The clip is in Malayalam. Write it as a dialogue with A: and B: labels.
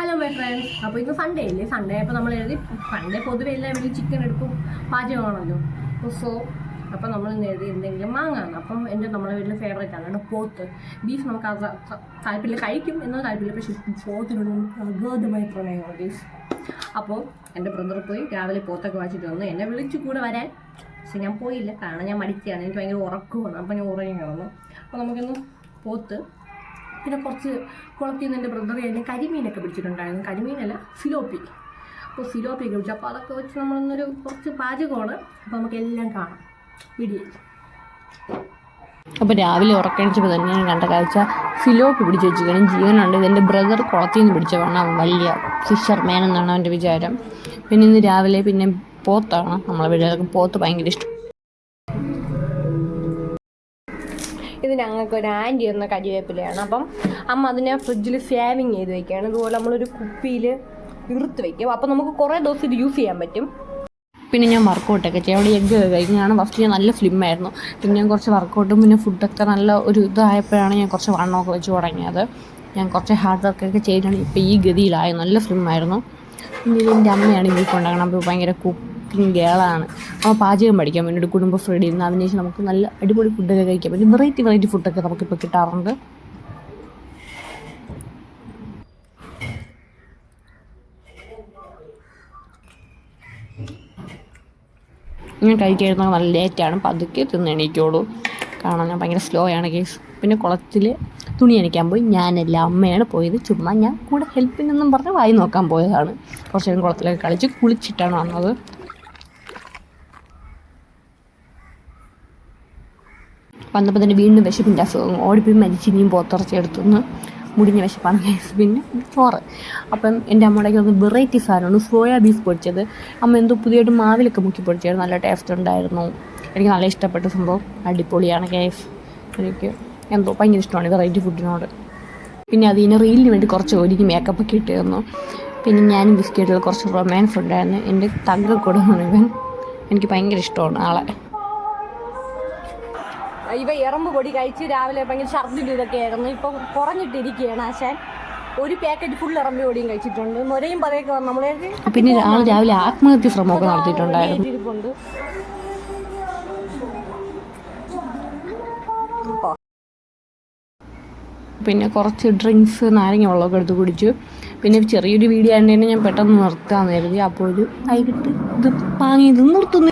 A: ഹലോ മൈ ഫ്രണ്ട്സ് അപ്പോൾ ഇന്ന് സൺഡേ അല്ലേ? സൺഡേ അപ്പോൾ നമ്മൾ എഴുതി സൺഡേ പൊതുവെ എല്ലാവരും ചിക്കൻ എടുക്കും പാചകമാണല്ലോ. അപ്പോൾ സോ അപ്പോൾ നമ്മൾ ഇന്ന് എഴുതി എന്തെങ്കിലും വാങ്ങാണ് അപ്പം എന്റെ നമ്മളെ വീട്ടിൽ ഫേവറേറ്റ് ആണ് കേട്ടോ പോത്ത്. ബീഫ് നമുക്ക് അത് താല്പര്യം കഴിക്കും എന്നാൽ താല്പര്യം പക്ഷേ പോത്തിനോട് നമുക്ക് അഗാധമായ പ്രണയമാണ് ബീഫ് അപ്പോൾ എന്റെ ബ്രദർ പോയി രാവിലെ പോത്തൊക്കെ വാങ്ങിച്ചിട്ട് വന്നു എന്നെ വിളിച്ചു കൂടെ വരാൻ. പക്ഷെ ഞാൻ പോയില്ല. കാരണം ഞാൻ മടിക്കുകയാണ്. എനിക്ക് ഭയങ്കര ഉറക്കമാണ്. അപ്പോൾ ഞാൻ ഉറങ്ങി കിടന്നു. അപ്പോൾ നമുക്കിന്ന് പോത്ത് പിന്നെ കുറച്ച് കുളത്തിൽ നിന്ന് എന്റെ ബ്രദർ കഴിഞ്ഞ് കരിമീനൊക്കെ പിടിച്ചിട്ടുണ്ടായിരുന്നു. കരിമീനല്ല ഫിലോപ്പി അപ്പോൾ ഫിലോപ്പിയൊക്കെ പിടിച്ചു. അപ്പോൾ അതൊക്കെ വെച്ച് നമ്മളൊന്നൊരു കുറച്ച് പാചകമാണ്. അപ്പോൾ നമുക്ക് എല്ലാം കാണാം. വീഡിയോ.
B: അപ്പോൾ രാവിലെ ഉറക്കണിച്ചപ്പോൾ തന്നെ ഞാൻ കണ്ട കാഴ്ച ഫിലോപ്പ് പിടിച്ച് വെച്ചിരിക്കണം ജീവനുണ്ട്. ഇതെന്റെ ബ്രദർ കുളത്തിൽ നിന്ന് പിടിച്ചതാണ് അവൻ വലിയ ഫിഷർമാൻ എന്നാണ് അവന്റെ വിചാരം. പിന്നെ ഇന്ന് രാവിലെ പിന്നെ പോത്താണ്. നമ്മളെ വീട്ടിലൊക്കെ പോത്ത് ഭയങ്കര ഇഷ്ടം.
A: ഇത് ഞങ്ങൾക്ക് ഒരു ആന്റി എന്ന കരിവേപ്പിലയാണ് അപ്പം അമ്മ അതിനെ ഫ്രിഡ്ജിൽ സേവിങ് ചെയ്ത് വെക്കുകയാണ്. ഇതുപോലെ നമ്മളൊരു കുപ്പിയിൽ ഇറുത്ത് വെക്കും. അപ്പം നമുക്ക് കുറേ ദിവസം ഇത് യൂസ് ചെയ്യാൻ പറ്റും.
B: പിന്നെ ഞാൻ വർക്കൗട്ടൊക്കെ ചെയ്യും. അവിടെ എഗ്ഗ് കഴിക്കുന്നതാണ് ഫസ്റ്റ് ഞാൻ നല്ല സ്ലിം ആയിരുന്നു. പിന്നെ ഞാൻ കുറച്ച് വർക്കൗട്ടും പിന്നെ ഫുഡൊക്കെ നല്ല ഒരു ഇതായപ്പോഴാണ് ഞാൻ കുറച്ച് വണ്ണമൊക്കെ വെച്ച് തുടങ്ങിയത്. ഞാൻ കുറച്ച് ഹാർഡ് വർക്കൊക്കെ ചെയ്തിട്ടാണ് ഇപ്പോൾ ഈ ഗതിയിലായി നല്ല സ്ലിം ആയിരുന്നു. പിന്നെ എന്റെ അമ്മയാണ് ബീഫ് ഉണ്ടാക്കണം അപ്പോൾ ഭയങ്കര കുക്കിംഗ് ഗേളാണ് അപ്പോൾ പാചകം പഠിക്കാൻ വേണ്ടി ഒരു കുടുംബ ഫ്രീഡ് ഇരുന്ന് അതിന് ശേഷം നമുക്ക് നല്ല അടിപൊളി ഫുഡൊക്കെ കഴിക്കാൻ പറ്റും വെറൈറ്റി വെറൈറ്റി ഫുഡൊക്കെ നമുക്കിപ്പോൾ കിട്ടാറുണ്ട്. ഞാൻ കഴിക്കുന്നത് നല്ല ലേറ്റാണ് പതുക്കെ തിന്ന് എണീക്കുള്ളൂ കാരണം ഞാൻ ഭയങ്കര സ്ലോ ആണ് കേസ് പിന്നെ കുളത്തിൽ തുണി അണിക്കാൻ പോയി. ഞാനല്ല അമ്മയാണ് പോയത്. ചുമ്മാ ഞാൻ കൂടെ ഹെൽപ്പിനൊന്നും പറഞ്ഞ് വായി നോക്കാൻ പോയതാണ്. കുറച്ച് നേരം കുളത്തിലൊക്കെ കളിച്ച് കുളിച്ചിട്ടാണ് വന്നത്. വന്നപ്പോൾ തന്നെ വീണ്ടും വിശപ്പിന്റെ അസുഖം ഓടിപ്പോയി മരിച്ചിനിയും പോത്തിറച്ചി എടുത്തുനിന്ന് മുടിഞ്ഞ വിശപ്പാണ് പിന്നെ ചോറ്. അപ്പം എന്റെ അമ്മയുടെ ഒന്ന് വെറൈറ്റി സാധനമാണ് സോയാ ബീഫ് പൊടിച്ചത്. അമ്മ എന്തോ പുതിയതായിട്ട് മാവിലൊക്കെ മുക്കി പൊടിച്ചായിരുന്നു നല്ല ടേസ്റ്റ് ഉണ്ടായിരുന്നു. എനിക്ക് നല്ല ഇഷ്ടപ്പെട്ട സംഭവം. അടിപൊളിയാണ് കേസ് എനിക്ക് എന്തോ ഭയങ്കര ഇഷ്ടമാണ് വെറൈറ്റി ഫുഡിനോട് പിന്നെ അതിന് റീലിന് വേണ്ടി കുറച്ച് ഒരുക്കി മേക്കപ്പ് ഒക്കെ ഇട്ട് തന്നു. പിന്നെ ഞാനും ബിസ്ക്കറ്റിൽ കുറച്ച് റൊമാൻസ് ഉണ്ടായിരുന്നു. എന്റെ തങ്ക കൊടുക്കണം ഇവൻ എനിക്ക് ഭയങ്കര ഇഷ്ടമാണ് ആളെ.
A: ഇവ ഇറമ്പ് പൊടി കഴിച്ച് രാവിലെ ഭയങ്കര ഛർദിലും ഇതൊക്കെ ആയിരുന്നു ഇപ്പം കുറഞ്ഞിട്ടിരിക്കുകയാണ് ആശാൻ. ഒരു പാക്കറ്റ് ഫുൾ ഇറമ്പ് പൊടിയും കഴിച്ചിട്ടുണ്ട്. മുരയും പതയൊക്കെ വന്ന്. നമ്മളെ
B: പിന്നെ ആൾ രാവിലെ ആത്മഹത്യ ശ്രമമൊക്കെ നടത്തിയിട്ടുണ്ടായിരുന്നു.
A: ഇരിപ്പുണ്ട്.
B: പിന്നെ കുറച്ച് ഡ്രിങ്ക്സ് നാരങ്ങ വെള്ളമൊക്കെ എടുത്ത് കുടിച്ചു. പിന്നെ ചെറിയൊരു വീഡിയോ ആയതുകൊണ്ട് തന്നെ ഞാൻ പെട്ടെന്ന് നിർത്താമെന്ന് കരുതി അപ്പോൾ ഒരു വൈകിട്ട് ഇത് വാങ്ങി ഇത് നിർത്തുന്നു.